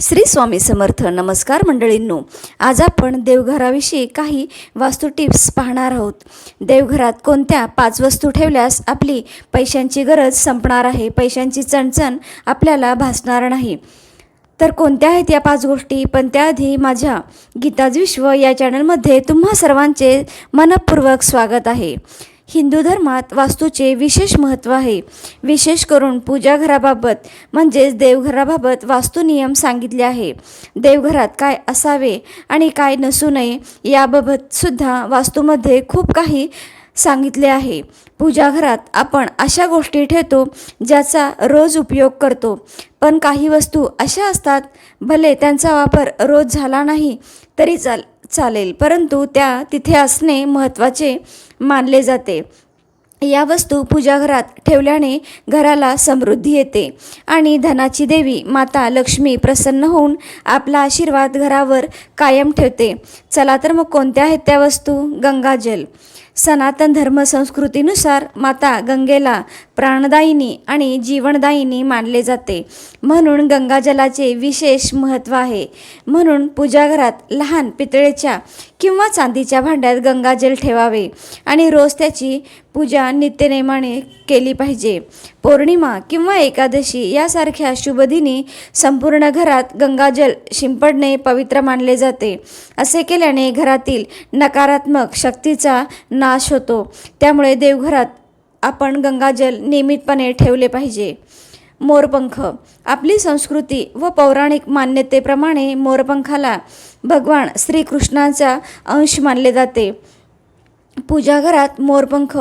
श्री स्वामी समर्थ नमस्कार मंडळींनो. आज आपण देवघराविषयी काही वास्तू टिप्स पाहणार आहोत. देवघरात कोणत्या पाच वस्तू ठेवल्यास आपली पैशांची गरज संपणार आहे पैशांची चणचण आपल्याला भासणार नाही? तर कोणत्या आहेत या पाच गोष्टी? पण त्याआधी माझ्या गीताज विश्व या चॅनलमध्ये तुम्हा सर्वांचे मनपूर्वक स्वागत आहे. हिंदू धर्मात वास्तूचे विशेष महत्त्व आहे. विशेष करून पूजाघराबाबत म्हणजेच देवघराबाबत वास्तू नियम सांगितले आहे. देवघरात काय असावे आणि काय नसू नये याबाबत सुद्धा वास्तूमध्ये खूप काही सांगितले आहे. पूजाघरात आपण अशा गोष्टी ठेवतो ज्याचा रोज उपयोग करतो. पण काही वस्तू अशा असतात भले त्यांचा वापर रोज झाला नाही तरी चाल चालेल. परंतु त्या तिथे असणे महत्त्वाचे मानले जाते. या वस्तू पूजाघरात ठेवल्याने घराला समृद्धी येते आणि धनाची देवी माता लक्ष्मी प्रसन्न होऊन आपला आशीर्वाद घरावर कायम ठेवते. चला तर मग कोणत्या आहेत त्या वस्तू? गंगाजल. सनातन धर्म संस्कृतीनुसार माता गंगेला प्राणदायिनी आणि जीवनदायिनी मानले जाते. म्हणून गंगाजलाचे विशेष महत्त्व आहे. म्हणून पूजाघरात लहान पितळेच्या किंवा चांदीच्या भांड्यात गंगाजल ठेवावे आणि रोज त्याची पूजा नित्यनेमाने केली पाहिजे. पौर्णिमा किंवा एकादशी यासारख्या शुभदिनी संपूर्ण घरात गंगाजल शिंपडणे पवित्र मानले जाते. असे केल्याने घरातील नकारात्मक शक्तीचा ना नाश होतो. त्यामुळे देवघरात आपण गंगाजल नियमितपणे ठेवले पाहिजे. मोरपंख. आपली संस्कृती व पौराणिक मान्यतेप्रमाणे मोरपंखाला भगवान श्रीकृष्णाचा अंश मानले जाते. पूजाघरात मोरपंख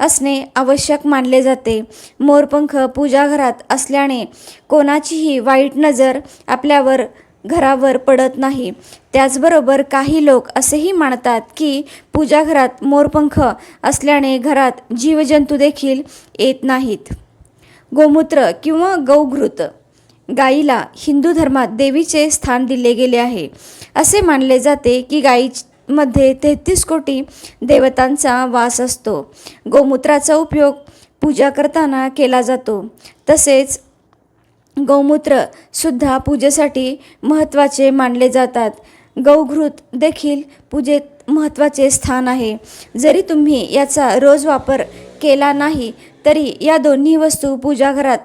असणे आवश्यक मानले जाते. मोरपंख पूजाघरात असल्याने कोणाचीही वाईट नजर आपल्यावर घरावर पडत नाही. त्याचबरोबर काही लोक असेही मानतात की पूजाघरात मोरपंख असल्याने घरात जीवजंतू देखील येत नाहीत. गोमूत्र किंवा गौघृत गाईला हिंदू धर्मात देवीचे स्थान दिले गेले आहे. असे मानले जाते की गाईमध्ये तेहतीस कोटी देवतांचा वास असतो. गोमूत्राचा उपयोग पूजा करताना केला जातो. तसेच गौमूत्र सुद्धा पूजेसाठी महत्त्वाचे मानले जातात. गौघृत देखील पूजेत महत्त्वाचे स्थान आहे. जरी तुम्ही याचा रोज वापर केला नाही तरी या दोन्ही वस्तू पूजाघरात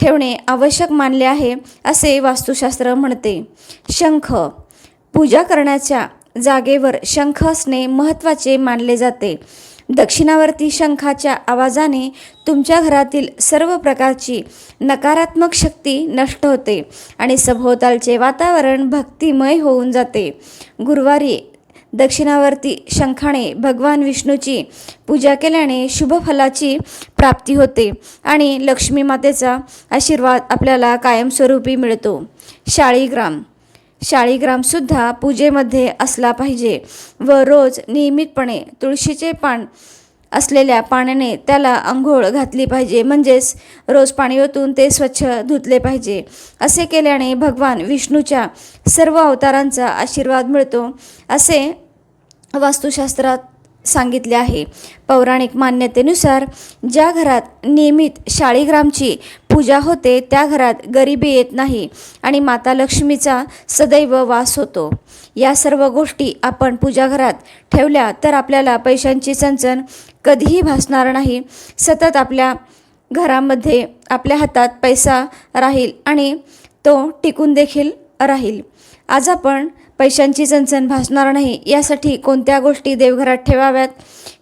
ठेवणे आवश्यक मानले आहे असे वास्तुशास्त्र म्हणते. शंख पूजा करण्याच्या जागेवर शंख असणे महत्त्वाचे मानले जाते. दक्षिणावर्ती शंखाच्या आवाजाने तुमच्या घरातील सर्व प्रकारची नकारात्मक शक्ती नष्ट होते आणि सभोवतालचे वातावरण भक्तिमय होऊन जाते. गुरुवारी दक्षिणावर्ती शंखाने भगवान विष्णूची पूजा केल्याने शुभफलाची प्राप्ती होते आणि लक्ष्मी मातेचा आशीर्वाद आपल्याला कायमस्वरूपी मिळतो. शाळीग्राम शाळीग्रामसुद्धा पूजेमध्ये असला पाहिजे व रोज नियमितपणे तुळशीचे पान असलेल्या पाण्याने त्याला आंघोळ घातली पाहिजे. म्हणजेच रोज पाणी ओतून ते स्वच्छ धुतले पाहिजे. असे केल्याने भगवान विष्णूच्या सर्व अवतारांचा आशीर्वाद मिळतो. असे वास्तुशास्त्रात सांगितले आहे. पौराणिक मान्यतेनुसार ज्या घरात नियमित शाळीग्रामची पूजा होते त्या घरात गरिबी येत नाही आणि माता लक्ष्मीचा सदैव वास होतो. या सर्व गोष्टी आपण पूजाघरात ठेवल्या तर आपल्याला पैशांची चणचण कधीही भासणार नाही. सतत आपल्या घरामध्ये आपल्या हातात पैसा राहील आणि तो टिकून देखील राहील. आज आपण पैशांची चणचण भासणार नाही यासाठी कोणत्या गोष्टी देवघरात ठेवाव्यात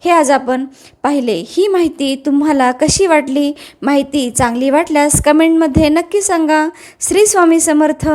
हे आज आपण पाहिले. ही माहिती तुम्हाला कशी वाटली? माहिती चांगली वाटल्यास कमेंटमध्ये नक्की सांगा. श्री स्वामी समर्थ.